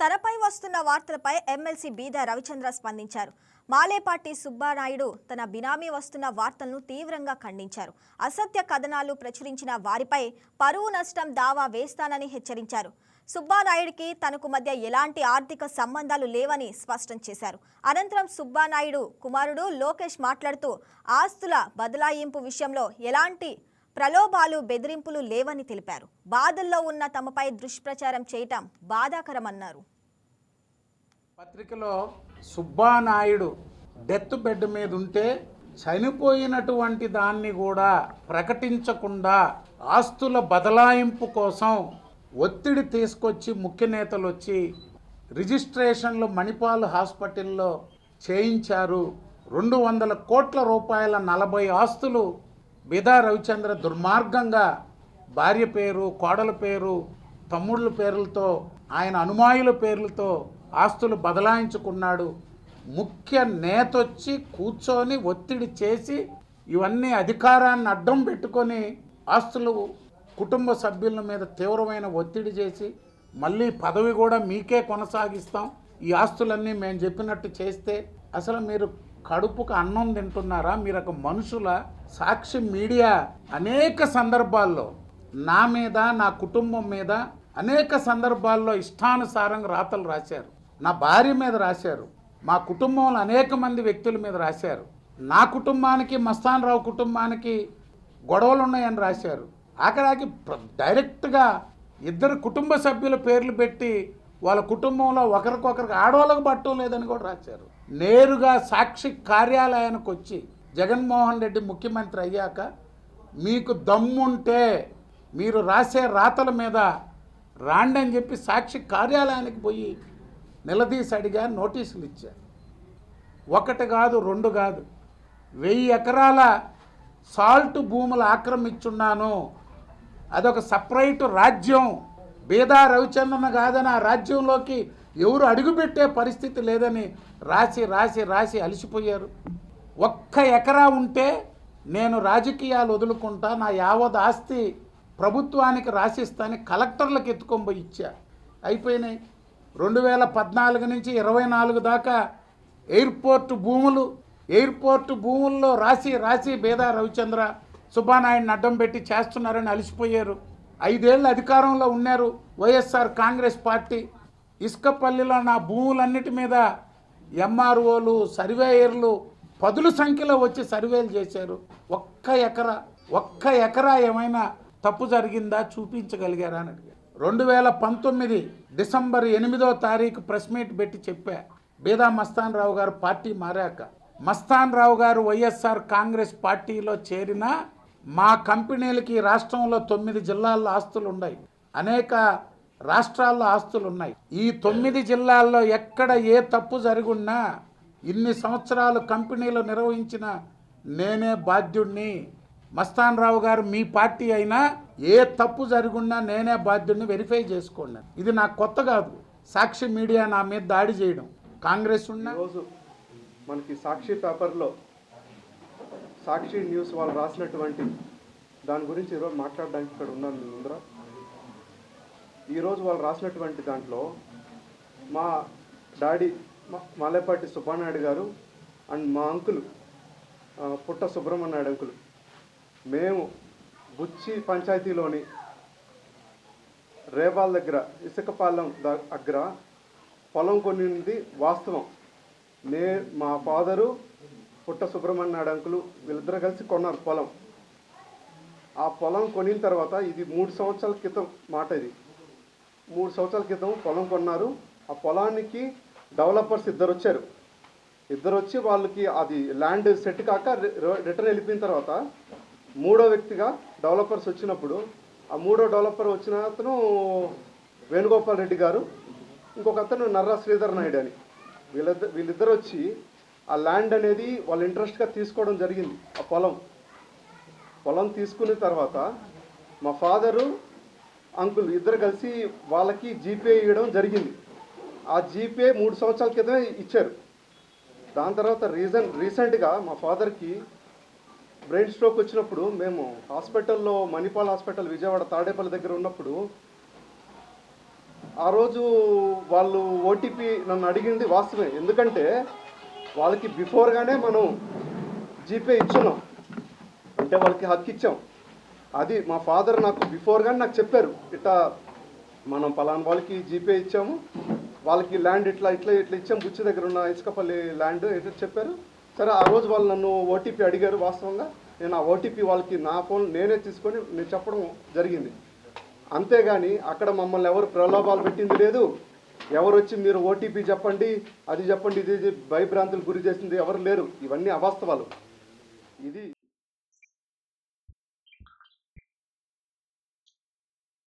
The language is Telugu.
తనపై వస్తున్న వార్తలపై ఎమ్మెల్సీ బీద రవిచంద్ర స్పందించారు. మాలేపాటి సుబ్బానాయుడు తన బినామీ వస్తున్న వార్తలను తీవ్రంగా ఖండించారు. అసత్య కథనాలు ప్రచురించిన వారిపై పరువు నష్టం దావా వేస్తానని హెచ్చరించారు. సుబ్బానాయుడికి తనకు మధ్య ఎలాంటి ఆర్థిక సంబంధాలు లేవని స్పష్టం చేశారు. అనంతరం సుబ్బానాయుడు కుమారుడు లోకేష్ మాట్లాడుతూ ఆస్తుల బదలాయింపు విషయంలో ఎలాంటి ప్రలోభాలు బెదిరింపులు లేవని తెలిపారు. బాధల్లో ఉన్న తమపై దుష్ప్రచారం చేయటం బాధాకరమన్నారు. పత్రికలో సుబ్బానాయుడు డెత్ బెడ్ మీద ఉంటే చనిపోయినటువంటి దాన్ని కూడా ప్రకటించకుండా ఆస్తుల బదలాయింపు కోసం ఒత్తిడి తీసుకొచ్చి ముఖ్య నేతలు వచ్చి రిజిస్ట్రేషన్లు మణిపాల్ హాస్పిటల్లో చేయించారు. రెండు వందల కోట్ల రూపాయల నలభై ఆస్తులు బీదా రవిచంద్ర దుర్మార్గంగా భార్య పేరు కోడల పేరు తమ్ముళ్ళ పేర్లతో ఆయన అనుమాయుల పేర్లతో ఆస్తులు బదలాయించుకున్నాడు. ముఖ్య నేతొచ్చి కూర్చొని ఒత్తిడి చేసి ఇవన్నీ అధికారాన్ని అడ్డం పెట్టుకొని ఆస్తులు కుటుంబ సభ్యుల మీద తీవ్రమైన ఒత్తిడి చేసి మళ్ళీ పదవి కూడా మీకే కొనసాగిస్తాం. ఈ ఆస్తులన్నీ మేము చెప్పినట్టు చేస్తే అసలు మీరు కడుపుకు అన్నం తింటున్నారా? మీరు ఒక మనుషుల సాక్షి మీడియా అనేక సందర్భాల్లో నా మీద నా కుటుంబం మీద అనేక సందర్భాల్లో ఇష్టానుసారంగా రాతలు రాశారు. నా భార్య మీద రాశారు. మా కుటుంబంలో అనేక మంది వ్యక్తుల మీద రాశారు. నా కుటుంబానికి మస్తానరావు కుటుంబానికి గొడవలు ఉన్నాయని రాశారు. ఆఖరాకి డైరెక్ట్గా ఇద్దరు కుటుంబ సభ్యుల పేర్లు పెట్టి వాళ్ళ కుటుంబంలో ఒకరికొకరికి ఆడవాళ్ళకు పట్టడం లేదని కూడా రాశారు. నేరుగా సాక్షి కార్యాలయానికి వచ్చి జగన్మోహన్ రెడ్డి ముఖ్యమంత్రి అయ్యాక మీకు దమ్ముంటే మీరు రాసే రాతల మీద రాండి అని చెప్పి సాక్షి కార్యాలయానికి పోయి నిలదీసి అడిగా నోటీసులు ఇచ్చారు ఒకటి కాదు రెండు కాదు. వెయ్యి ఎకరాల సాల్ట్ భూములు ఆక్రమించున్నాను. అదొక సపరేటు రాజ్యం. బీదా రవిచంద్రన్ కాదని ఆ రాజ్యంలోకి ఎవరు అడుగుపెట్టే పరిస్థితి లేదని రాసి రాసి రాసి అలసిపోయారు. ఒక్క ఎకరా ఉంటే నేను రాజకీయాలు వదులుకుంటా నా యావత్ ఆస్తి ప్రభుత్వానికి రాసిస్తాని కలెక్టర్లకు ఎత్తుకొని ఇచ్చా. అయిపోయినాయి. రెండు వేల పద్నాలుగు నుంచి ఇరవై నాలుగు దాకా ఎయిర్పోర్ట్ భూములు ఎయిర్పోర్ట్ భూముల్లో రాసి రాసి బేదా రవిచంద్ర సుబ్బానాయుడిని అడ్డం పెట్టి చేస్తున్నారని అలసిపోయారు. ఐదేళ్ళు అధికారంలో ఉన్నారు వైఎస్ఆర్ కాంగ్రెస్ పార్టీ. ఇసుకపల్లిలో నా భూములన్నిటి మీద ఎంఆర్ఓలు సర్వేయర్లు పదుల సంఖ్యలో వచ్చి సర్వేలు చేశారు. ఒక్క ఎకరా ఒక్క ఎకరా ఏమైనా తప్పు జరిగిందా చూపించగలిగారా అని అడిగారు. రెండు వేల పంతొమ్మిది డిసెంబర్ ఎనిమిదో తారీఖు ప్రెస్ మీట్ పెట్టి చెప్పా. బీదా మస్తాన్ రావు గారు పార్టీ మారాక. మస్తాన్ రావు గారు వైఎస్ఆర్ కాంగ్రెస్ పార్టీలో చేరిన మా కంపెనీలకి రాష్ట్రంలో తొమ్మిది జిల్లాల్లో ఆస్తులు ఉన్నాయి అనేక రాష్ట్రాల్లో ఆస్తులు ఉన్నాయి ఈ తొమ్మిది జిల్లాల్లో ఎక్కడ ఏ తప్పు జరుగున్నా ఇన్ని సంవత్సరాలు కంపెనీలు నిర్వహించిన నేనే బాధ్యుణ్ణి. మస్తాన్ రావు గారు మీ పార్టీ అయినా ఏ తప్పు జరుగున్నా నేనే బాధ్యుడిని వెరిఫై చేసుకోండి. ఇది నాకు కొత్త కాదు. సాక్షి మీడియా నా మీద దాడి చేయడం. కాంగ్రెస్ ఉన్నా రోజు మనకి సాక్షి పేపర్లో సాక్షి న్యూస్ వాళ్ళు రాసినటువంటి దాని గురించి ఈరోజు మాట్లాడడానికి ఇక్కడ ఉన్నాను మీ ముందర ఈరోజు వాళ్ళు రాసినటువంటి దాంట్లో మా డాడీ మా మాలేపాటి సుబ్బానాయుడు గారు అండ్ మా అంకుల్ పుట్ట సుబ్రహ్మణ్యాయుడు అంకులు. మేము బుచ్చి పంచాయతీలోని రేబాల్ దగ్గర ఇసుకపాలెం ద- దగ్గర పొలం కొనింది వాస్తవం. నే మా ఫాదరు పుట్ట సుబ్రహ్మణ్యాయుడు అంకులు వీళ్ళిద్దరు కలిసి కొన్నారు పొలం. ఆ పొలం కొనిన తర్వాత ఇది మూడు సంవత్సరాల క్రితం మాట ఇది. మూడు సంవత్సరాల క్రితం పొలం కొన్నారు. ఆ పొలానికి డెవలపర్స్ ఇద్దరు వచ్చారు. ఇద్దరు వచ్చి వాళ్ళకి అది ల్యాండ్ సెట్ కాక రి- రిటర్న్ వెళ్ళిపోయిన తర్వాత మూడో వ్యక్తిగా డెవలపర్స్ వచ్చినప్పుడు ఆ మూడో డెవలపర్ వచ్చిన అతను వేణుగోపాల్ రెడ్డి గారు ఇంకొక అతను నర్రా శ్రీధర్ నాయుడు అని. వీళ్ళిద్దరు వీళ్ళిద్దరు వచ్చి ఆ ల్యాండ్ అనేది వాళ్ళు ఇంట్రెస్ట్గా తీసుకోవడం జరిగింది ఆ పొలం. పొలం తీసుకున్న తర్వాత మా ఫాదరు అంకుల్ ఇద్దరు కలిసి వాళ్ళకి జీపే ఇవ్వడం జరిగింది. ఆ జీపే మూడు సంవత్సరాల క్రితమే ఇచ్చారు. దాని తర్వాత రీజన్ రీసెంట్గా మా ఫాదర్కి బ్రెయిన్ స్ట్రోక్ వచ్చినప్పుడు మేము హాస్పిటల్లో మణిపాల్ హాస్పిటల్ విజయవాడ తాడేపల్లి దగ్గర ఉన్నప్పుడు ఆ రోజు వాళ్ళు ఓటీపీ నన్ను అడిగింది వాస్తవమే. ఎందుకంటే వాళ్ళకి బిఫోర్గానే మనం జీపే ఇచ్చున్నాం. అంటే వాళ్ళకి హక్కు ఇచ్చాం. అది మా ఫాదర్ నాకు బిఫోర్ కానీ నాకు చెప్పారు. ఇట్లా మనం పలానా వాళ్ళకి జీపే ఇచ్చాము. వాళ్ళకి ల్యాండ్ ఇట్లా ఇట్లా ఇట్లా ఇచ్చాము. బుచ్చి దగ్గర ఉన్న ఇసుకపల్లి ల్యాండ్ ఇట్లా చెప్పారు. సరే ఆ రోజు వాళ్ళు నన్ను ఓటీపీ అడిగారు వాస్తవంగా. నేను ఆ ఓటీపీ వాళ్ళకి నా ఫోన్ నేనే తీసుకొని నేను చెప్పడం జరిగింది. అంతేగాని అక్కడ మమ్మల్ని ఎవరు ప్రలోభాలు పెట్టింది లేదు. ఎవరు వచ్చి మీరు ఓటీపీ చెప్పండి అది చెప్పండి ఇది ఇది భయభ్రాంతులు గురి చేసింది ఎవరు లేరు. ఇవన్నీ అవాస్తవాలు. ఇది